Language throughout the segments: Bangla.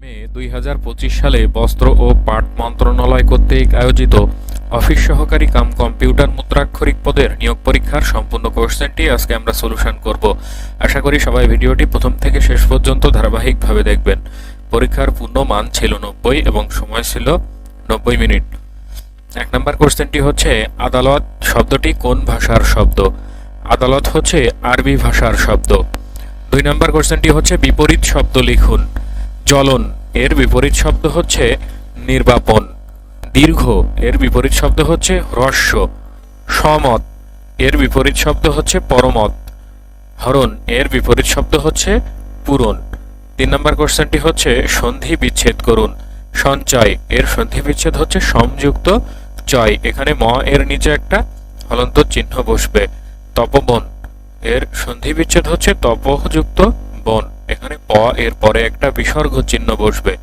মে দুই হাজার পঁচিশ সালে বস্ত্র ও পাট মন্ত্রণালয় কর্তৃক আয়োজিত অফিস সহকারী কাম কম্পিউটার মুদ্রাক্ষরিক পদের নিয়োগ পরীক্ষার সম্পূর্ণ কোশ্চেনটি আজকে আমরা সলিউশন করব। আশা করি সবাই ভিডিওটি প্রথম থেকে শেষ পর্যন্ত ধারাবাহিকভাবে দেখবেন। পরীক্ষার পূর্ণ মান ছিল নব্বই এবং সময় ছিল নব্বই মিনিট। এক নম্বর কোশ্চেনটি হচ্ছে আদালত শব্দটি কোন ভাষার শব্দ? আদালত হচ্ছে আরবি ভাষার শব্দ। দুই নম্বর কোশ্চেনটি হচ্ছে বিপরীত শব্দ লিখুন। জ্বলন, এর বিপরীত শব্দ হচ্ছে নির্বাপন। দীর্ঘ, এর বিপরীত শব্দ হচ্ছে হ্রস্ব। সমত এর বিপরীত শব্দ হচ্ছে পরমত হরণ, এর বিপরীত শব্দ হচ্ছে পূরণ। তিন নম্বর কোশ্চেনটি হচ্ছে সন্ধি বিচ্ছেদ করুন। সঞ্চয়, এর সন্ধি বিচ্ছেদ হচ্ছে সমযুক্ত চয়। এখানে ম, এর নিচে একটা হলন্ত চিহ্ন বসবে। তপবন, এর সন্ধি বিচ্ছেদ হচ্ছে তপযুক্ত বন। এখানে প এর পরে একটা বিসর্গ চিহ্ন বসবে।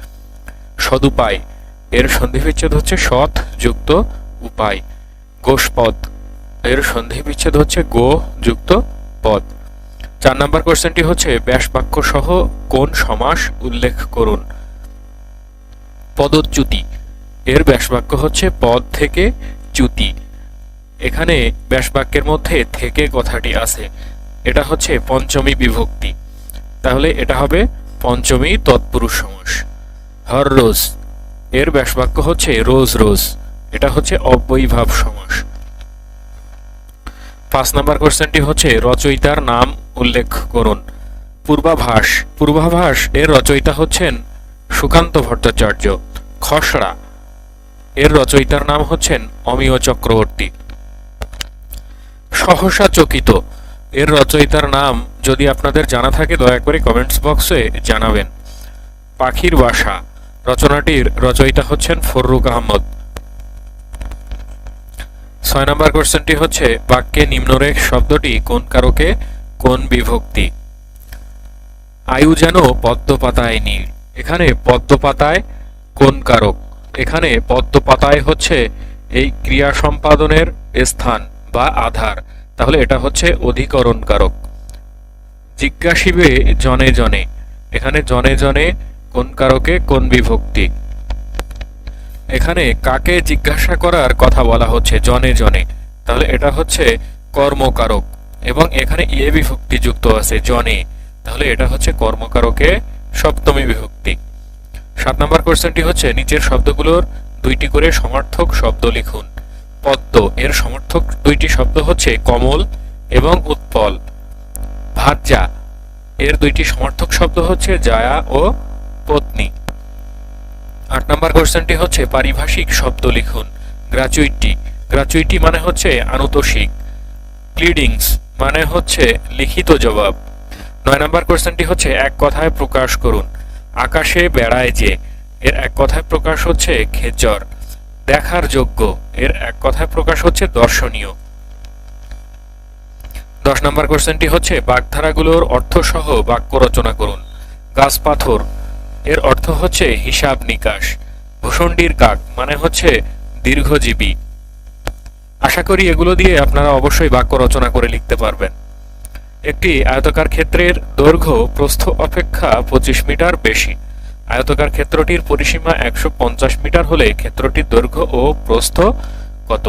সদুপায়, এর সন্ধি বিচ্ছেদ হচ্ছে সৎ যুক্ত উপায়। গোষ্পদ, এর সন্ধি বিচ্ছেদ হচ্ছে গো যুক্ত পদ। চার নম্বর কোশ্চেনটি হচ্ছে ব্যাস বাক্য সহ কোন সমাস উল্লেখ করুন? পদচ্যুতি, এর ব্যাসবাক্য হচ্ছে পদ থেকে চ্যুতি। এখানে ব্যাসবাক্যের মধ্যে থেকে কথাটি আছে। এটা হচ্ছে পঞ্চমী বিভক্তি। তাহলে এটা হবে পঞ্চমী তৎপুরুষ সমাস। হর রোজ। এর ব্যাসবাক্য হচ্ছে রোজ রোজ। এটা হচ্ছে অব্যয়ীভাব সমাস। পাঁচ নম্বর কোশ্চেনটি হচ্ছে রচয়িতার নাম উল্লেখ করুন। পূর্বাভাস। পূর্বাভাস এর রচয়িতা হচ্ছেন সুকান্ত ভট্টাচার্য, খসড়া। এর রচয়িতার নাম হচ্ছেন অমিয় চক্রবর্তী। সহসা চকিত। এর রচয়িতার নাম যদি আপনাদের জানা থাকে, দয়া করে কমেন্টস বক্সে জানাবেন। পাখির বাসা। রচনাটির রচয়িতা হচ্ছেন ফররুক আহমদ। ছয় নম্বর কোশ্চেনটি হচ্ছে, বাক্যে নিম্নরেখ শব্দটি কোন কারকে, কোন বিভক্তি? আয়ু যেন পদ্ম পাতায় নীল। এখানে পদ্ম পাতায় কোন কারক? এখানে পদ্ম পাতায় হচ্ছে এই ক্রিয়া সম্পাদনের স্থান বা আধার। তাহলে এটা হচ্ছে অধিকরণ কারক। জিজ্ঞাসিবে জনে জনে, এখানে জনে জনে কোন কারকে, কোন বিভক্তি। এখানে কাকে জিজ্ঞাসা করার কথা বলা হচ্ছে জনে জনে, তাহলে এটা হচ্ছে কর্মকারক, এবং এখানে ইয়ে বিভক্তি যুক্ত আছে জনে, তাহলে এটা হচ্ছে কর্মকারকে সপ্তমী বিভক্তি। সাত নম্বর কোশ্চেনটি হচ্ছে, নিচের শব্দগুলোর দুইটি করে সমার্থক শব্দ লিখুন। পদ্ম, এর সমর্থক দুইটি শব্দ হচ্ছে কমল এবং উৎপল। ভাজ্যা এর দুইটি সমর্থক শব্দ হচ্ছে জায়া ও পত্নী। আট নম্বর কোশ্চেনটি হচ্ছে পারিভাষিক শব্দ লিখুন গ্রাচুইটি গ্রাচুইটি মানে হচ্ছে আনুতোষিক। ক্লিডিংস মানে হচ্ছে লিখিত জবাব। নয় নম্বর কোশ্চেনটি হচ্ছে এক কথায় প্রকাশ করুন, আকাশে বেড়ায় যে। এর এক কথায় প্রকাশ হচ্ছে খেচর দেখার যোগ্য। এর এক কথায় প্রকাশ হচ্ছে দর্শনীয়। দশ নম্বর কোশ্চেনটি হচ্ছে, বাগধারাগুলোর অর্থ সহ বাক্য রচনা করুন। গাছ পাথর, এর অর্থ হচ্ছে হিসাব নিকাশ। ভূষণ্ডির কাক মানে হচ্ছে দীর্ঘজীবী। আশা করি এগুলো দিয়ে আপনারা অবশ্যই বাক্য রচনা করে লিখতে পারবেন। একটি আয়তকার ক্ষেত্রের দৈর্ঘ্য প্রস্থ অপেক্ষা পঁচিশ মিটার বেশি। আয়তকার ক্ষেত্রটির পরিসীমা একশো পঞ্চাশ মিটার হলে ক্ষেত্রটির দৈর্ঘ্য ও প্রস্থ কত?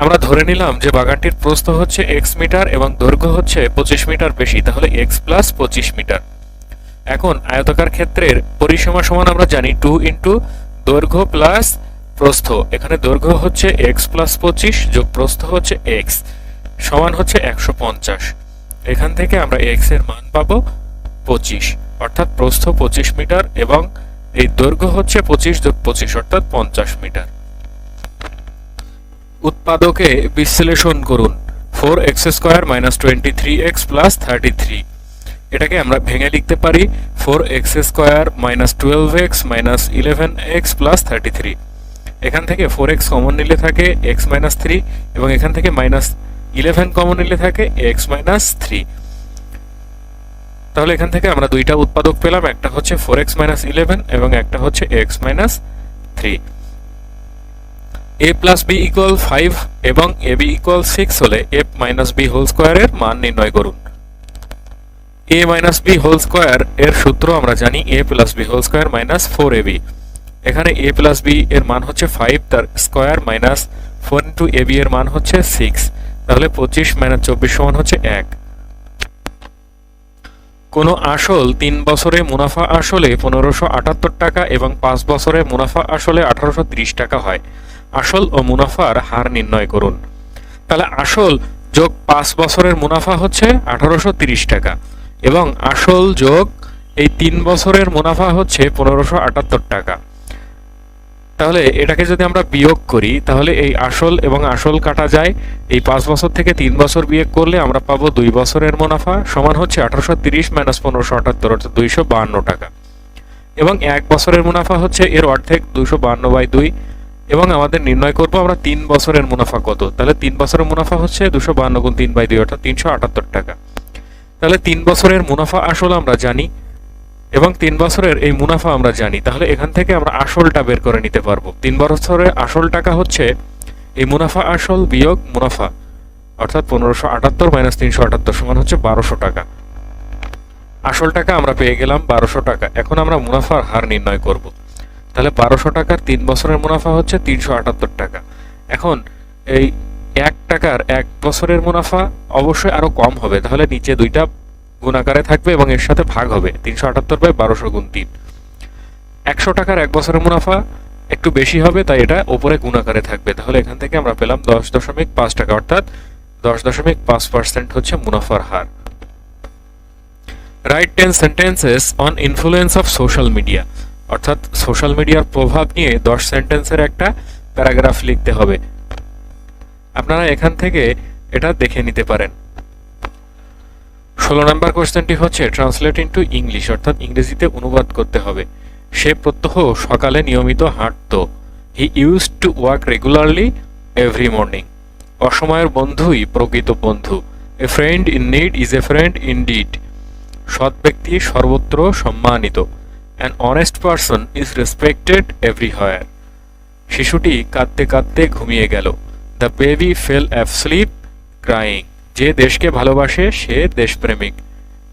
আমরা ধরে নিলাম যে বাগানটির প্রস্থ হচ্ছে এক্স মিটার এবং দৈর্ঘ্য হচ্ছে পঁচিশ মিটার বেশি, তাহলে এক্স প্লাস পঁচিশ মিটার। এখন আয়তাকার ক্ষেত্রের পরিসীমা সমান আমরা জানি টু ইন্টু দৈর্ঘ্য প্লাস প্রস্থ। এখানে দৈর্ঘ্য হচ্ছে এক্স প্লাস পঁচিশ, যোগ প্রস্থ হচ্ছে এক্স সমান হচ্ছে একশো পঞ্চাশ। এখান থেকে আমরা এক্সের মান পাবো পঁচিশ, অর্থাৎ প্রস্থ পঁচিশ মিটার এবং এই দৈর্ঘ্য হচ্ছে পঁচিশ যোগ পঁচিশ, অর্থাৎ পঞ্চাশ মিটার। উৎপাদকে বিশ্লেষণ করুন। Four x square minus twenty three x plus thirty three. এটাকে আমরা ভেঙে লিখতে পারি। Four x square minus twelve x minus eleven x plus thirty three. এখান থেকে ফোর এক্স কমন নিলে থাকে এক্স মাইনাস থ্রি এবং এখান থেকে মাইনাস ইলেভেন কমন নিলে থাকে এক্স মাইনাস থ্রি। তাহলে এখান থেকে আমরা দুইটা উৎপাদক পেলাম। একটা হচ্ছে ফোর এক্স মাইনাস ইলেভেন এবং একটা হচ্ছে x minus three. A plus b equal five এবং এ বি ইকুয়াল সিক্স হলে এফ মাইনাস বি হোল স্কোয়ারের মান নির্ণয় করুন। A minus b whole square এর সূত্র আমরা জানি a plus b whole square minus four a b এখানে এ প্লাস বি এর মান হচ্ছে ফাইভ তার square minus four into a b এর মান হচ্ছে সিক্স তাহলে পঁচিশ মাইনাস চব্বিশ সমান হচ্ছে এক। কোনো আসল তিন বছরে মুনাফা আসলে পনেরোশো আটাত্তর টাকা এবং পাঁচ বছরে মুনাফা আসলে আঠারোশো ত্রিশ টাকা হয়। আসল ও মুনাফার হার নির্ণয় করুন। তাহলে আসল যোগ পাঁচ বছরের মুনাফা হচ্ছে আঠারোশো টাকা এবং আসল যোগ এই তিন বছরের মুনাফা হচ্ছে পনেরোশো আটাত্তর টাকা। তাহলে এটাকে যদি আমরা বিয়োগ করি, তাহলে এই আসল এবং আসল কাটা যায়। এই পাঁচ বছর থেকে তিন বছর বিয়োগ করলে আমরা পাবো দুই বছরের মুনাফা সমান হচ্ছে আঠারোশো তিরিশ মাইনাস পনেরোশো আটাত্তর, অর্থাৎ দুইশো বাহান্ন টাকা। এবং এক বছরের মুনাফা হচ্ছে এর অর্ধেক দুইশো বাহান্ন বাই দুই। এবং আমাদের নির্ণয় করব আমরা তিন বছরের মুনাফা কত। তাহলে তিন বছরের মুনাফা হচ্ছে দুশো বাহান্ন গুণ তিন বাই দুই, অর্থাৎ তিনশো আটাত্তর টাকা। তাহলে তিন বছরের মুনাফা আসল আমরা জানি এবং তিন বছরের এই মুনাফা আমরা জানি। তাহলে এখান থেকে আমরা আসলটা বের করে নিতে পারব। তিন বছরের আসল টাকা হচ্ছে এই মুনাফা আসল বিয়োগ মুনাফা, অর্থাৎ পনেরোশো আটাত্তর মাইনাস তিনশো আটাত্তর সমান হচ্ছে বারোশো টাকা। আসল টাকা আমরা পেয়ে গেলাম বারোশো টাকা। এখন আমরা মুনাফার হার নির্ণয় করব। তাহলে বারোশো টাকার তিন বছরের মুনাফা হচ্ছে তিনশো আটাত্তর টাকা। এখন এই এক টাকার এক বছরের মুনাফা অবশ্যই আরও কম হবে, তাহলে নিচে দুইটা গুণাকারে থাকবে এবং এর সাথে ভাগ হবে, তিনশো আটাত্তর বাই বারোশো গুণ তিন। একশো টাকার এক বছরের মুনাফা একটু বেশি হবে, তাই এটা ওপরে গুণাকারে থাকবে। তাহলে এখান থেকে আমরা পেলাম দশ দশমিক পাঁচ টাকা, অর্থাৎ দশ দশমিক পাঁচ পার্সেন্ট হচ্ছে মুনাফার হার। Write ten sentences on influence of social media অর্থাৎ সোশ্যাল মিডিয়ার প্রভাব নিয়ে দশ সেন্টেন্সের একটা প্যারাগ্রাফ লিখতে হবে। আপনারা এখান থেকে এটা দেখে নিতে পারেন। ষোলো নম্বর কোয়েশ্চেনটি হচ্ছে ট্রান্সলেট ইন্টু ইংলিশ অর্থাৎ ইংরেজিতে অনুবাদ করতে হবে। সে প্রত্যহ সকালে নিয়মিত হাঁটতো। He use to work regularly every morning অসময়ের বন্ধুই প্রকৃত বন্ধু। A friend in need is a friend in deed সৎ ব্যক্তি সর্বত্র সম্মানিত। An honest person is respected everywhere শিশুটি কাঁদতে কাঁদতে ঘুমিয়ে গেল। The baby fell asleep crying যে দেশকে ভালোবাসে, সে দেশপ্রেমিক।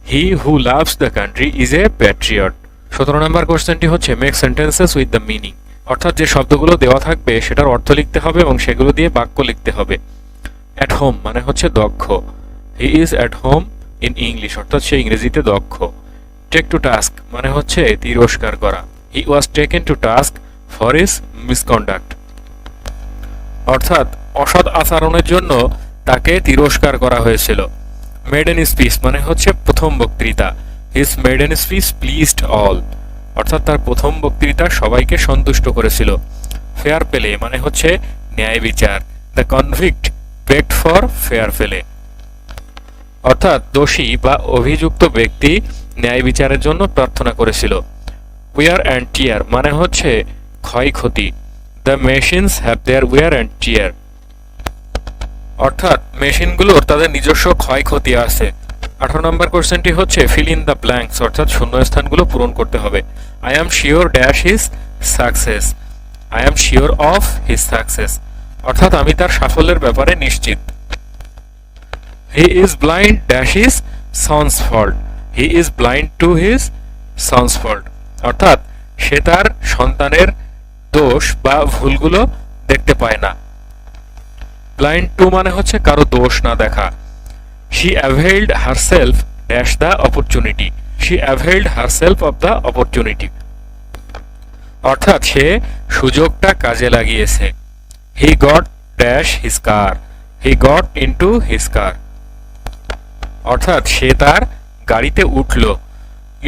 He who loves the country is a patriot সতেরো নম্বর কোশ্চেনটি হচ্ছে make sentences with the meaning অর্থাৎ যে শব্দগুলো দেওয়া থাকবে, সেটার অর্থ লিখতে হবে এবং সেগুলো দিয়ে বাক্য লিখতে হবে। অ্যাট হোম মানে হচ্ছে দক্ষ। He is at home in English অর্থাৎ সে ইংরেজিতে দক্ষ। টেক টু টাস্ক মানে হচ্ছে তিরস্কার করা। He was taken to task for his misconduct অর্থাৎ অসৎ আচরণের জন্য তাকে তিরস্কার করা হয়েছিল। মেডেন স্পিচ মানে হচ্ছে প্রথম বক্তৃতা। His maiden speech pleased all অর্থাৎ তার প্রথম বক্তৃতা সবাইকে সন্তুষ্ট করেছিল। ফেয়ার পেলে মানে হচ্ছে ন্যায় বিচার। The convict begged for fair play অর্থাৎ দোষী বা অভিযুক্ত ব্যক্তি ন্যায় বিচারের জন্য প্রার্থনা করেছিল। উইয়ার অ্যান্ড টিয়ার মানে হচ্ছে ক্ষয়ক্ষতি। The machines have their wear and tear অর্থাৎ মেশিনগুলোর তাদের নিজস্ব ক্ষয়ক্ষতি আছে। আঠারো নম্বর কোশ্চেনটি হচ্ছে ফিল ইন দ্য ব্ল্যাঙ্কস অর্থাৎ শূন্যস্থানগুলো পূরণ করতে হবে। I am sure dash his success I am sure of his success অর্থাৎ আমি তার সাফল্যের ব্যাপারে নিশ্চিত। He is blind dash his son's fault he is blind to his son's fault অর্থাৎ সে তার সন্তানের দোষ বা ভুলগুলো দেখতে পায় না। ব্লাইন্ড টু মানে হচ্ছে কারও দোষ না দেখা। She availed herself dash the opportunity she availed herself of the opportunity অর্থাৎ সে সুযোগটা কাজে লাগিয়েছে। He got dash his car he got into his car অর্থাৎ সে তার গাড়িতে উঠল।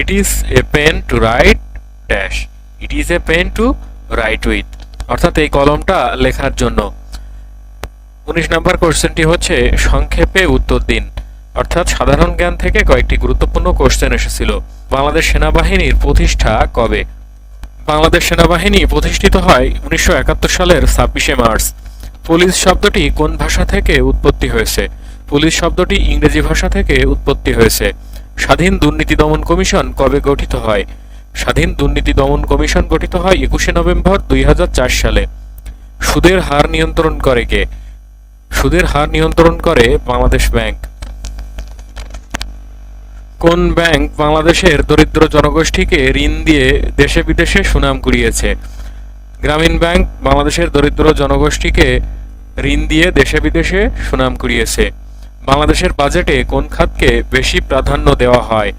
It is a pen to write dash it is a pen to write with অর্থাৎ এই কলমটা লেখার জন্য। উনিশ নম্বর কোশ্চেনটি হচ্ছে, সংক্ষেপে উত্তর দিন। অর্থাৎ সাধারণ জ্ঞান থেকে কয়েকটি গুরুত্বপূর্ণ কোশ্চেন এসেছিল। বাংলাদেশ সেনাবাহিনীর প্রতিষ্ঠা কবে? বাংলাদেশ সেনাবাহিনী প্রতিষ্ঠিত হয় উনিশশো একাত্তর সালের ছাব্বিশে মার্চ। পুলিশ শব্দটি কোন ভাষা থেকে উৎপত্তি হয়েছে? পুলিশ শব্দটি ইংরেজি ভাষা থেকে উৎপত্তি হয়েছে। স্বাধীন দুর্নীতি দমন কমিশন কবে গঠিত হয়? স্বাধীন দুর্নীতি দমন কমিশন গঠিত হয় একুশে নভেম্বর দুই হাজার চার সালে। সুদের হার নিয়ন্ত্রণ করে কে? সুদের হার নিয়ন্ত্রণ করে বাংলাদেশ ব্যাংক। কোন ব্যাংক বাংলাদেশের দরিদ্র জনগোষ্ঠীকে ঋণ দিয়ে দেশে বিদেশে সুনাম কুড়িয়েছে? গ্রামীণ ব্যাংক বাংলাদেশের দরিদ্র জনগোষ্ঠীকে ঋণ দিয়ে দেশে বিদেশে সুনাম কুড়িয়েছে। বাংলাদেশের বাজেটে কোন খাতকে বেশি প্রাধান্য দেওয়া হয়?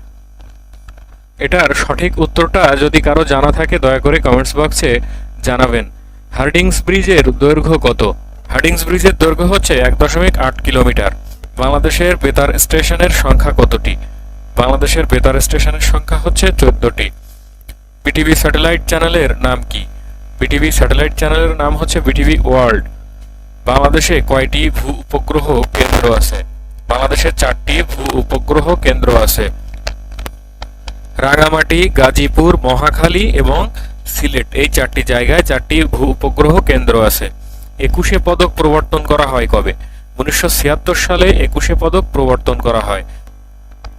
এটার সঠিক উত্তরটা যদি কারও জানা থাকে, দয়া করে কমেন্টস বক্সে জানাবেন। হার্ডিংস ব্রিজের দৈর্ঘ্য কত? হার্ডিংস ব্রিজের দৈর্ঘ্য হচ্ছে এক দশমিক আট কিলোমিটার। বাংলাদেশের বেতার স্টেশনের সংখ্যা কতটি? বাংলাদেশের বেতার স্টেশনের সংখ্যা হচ্ছে চোদ্দটি। বিটিভি স্যাটেলাইট চ্যানেলের নাম কি? বিটিভি স্যাটেলাইট চ্যানেলের নাম হচ্ছে বিটিভি ওয়ার্ল্ড। বাংলাদেশে কয়টি ভূ উপগ্রহ কেন্দ্র আছে? বাংলাদেশের চারটি ভূ উপগ্রহ কেন্দ্র আছে। রাঙামাটি, গাজীপুর, মহাখালী এবং সিলেট। এই চারটি জায়গায় চারটি ভূ উপগ্রহ কেন্দ্র আছে। একুশে পদক প্রবর্তন করা হয় কবে? উনিশশো ছিয়াত্তর সালে একুশে পদক প্রবর্তন করা হয়।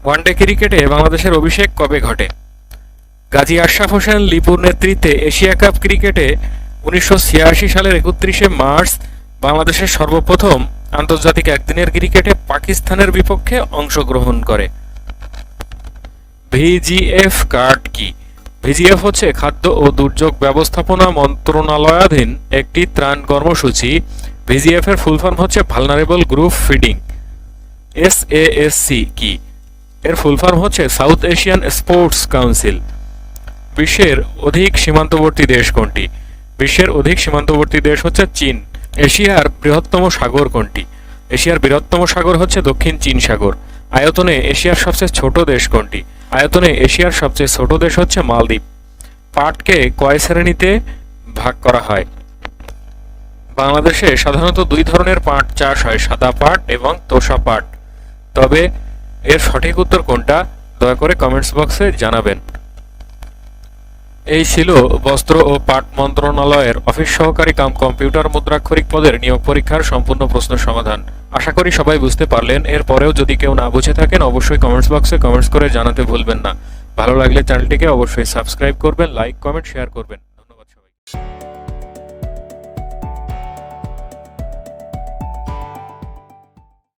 ওয়ানডে ক্রিকেটে বাংলাদেশের অভিষেক কবে ঘটে? গাজী আশরাফ হোসেন লিপুর নেতৃত্বে এশিয়া কাপ ক্রিকেটে উনিশশো ছিয়াশি সালের একত্রিশে মার্চ বাংলাদেশের সর্বপ্রথম আন্তর্জাতিক একদিনের ক্রিকেটে পাকিস্তানের বিপক্ষে অংশগ্রহণ করে। ভিজিএফ কার্ড কি? ভিজিএফ হচ্ছে খাদ্য ও দুর্যোগ ব্যবস্থাপনা মন্ত্রণালয়াধীন একটি ত্রাণ কর্মসূচি। ভিজিএফ এর ফুল ফর্ম হচ্ছে ভালনারেবল গ্রুপ ফিডিং এসএএসসি কি? এর ফুল ফর্ম হচ্ছে সাউথ এশিয়ান স্পোর্টস কাউন্সিল বিশ্বের অধিক সীমান্তবর্তী দেশ কোনটি? বিশ্বের অধিক সীমান্তবর্তী দেশ হচ্ছে চীন। এশিয়ার বৃহত্তম সাগর কোনটি? এশিয়ার বৃহত্তম সাগর হচ্ছে দক্ষিণ চীন সাগর। আয়তনে এশিয়ার সবচেয়ে ছোট দেশ কোনটি? আয়তনে এশিয়ার সবচেয়ে ছোট দেশ হচ্ছে মালদ্বীপ। পাটকে কয় শ্রেণীতে ভাগ করা হয়? বাংলাদেশে সাধারণত দুই ধরনের পাট চাষ হয়, সাদা পাট এবং তোষা পাট। তবে এর সঠিক উত্তর কোনটা? দয়া করে কমেন্টস বক্সে জানাবেন। এই ছিল বস্ত্র ও পাট মন্ত্রণালয়ের অফিস সহকারী কাম কম্পিউটার মুদ্রাক্ষরিক পদের নিয়োগ পরীক্ষার সম্পূর্ণ প্রশ্ন সমাধান। আশা করি সবাই বুঝতে পারলেন। এর পরেও যদি কেউ না বুঝে থাকেন, অবশ্যই কমেন্টস বক্সে কমেন্টস করে জানাতে ভুলবেন না। ভালো লাগলে চ্যানেলটিকে অবশ্যই সাবস্ক্রাইব করবেন লাইক কমেন্ট শেয়ার করবেন।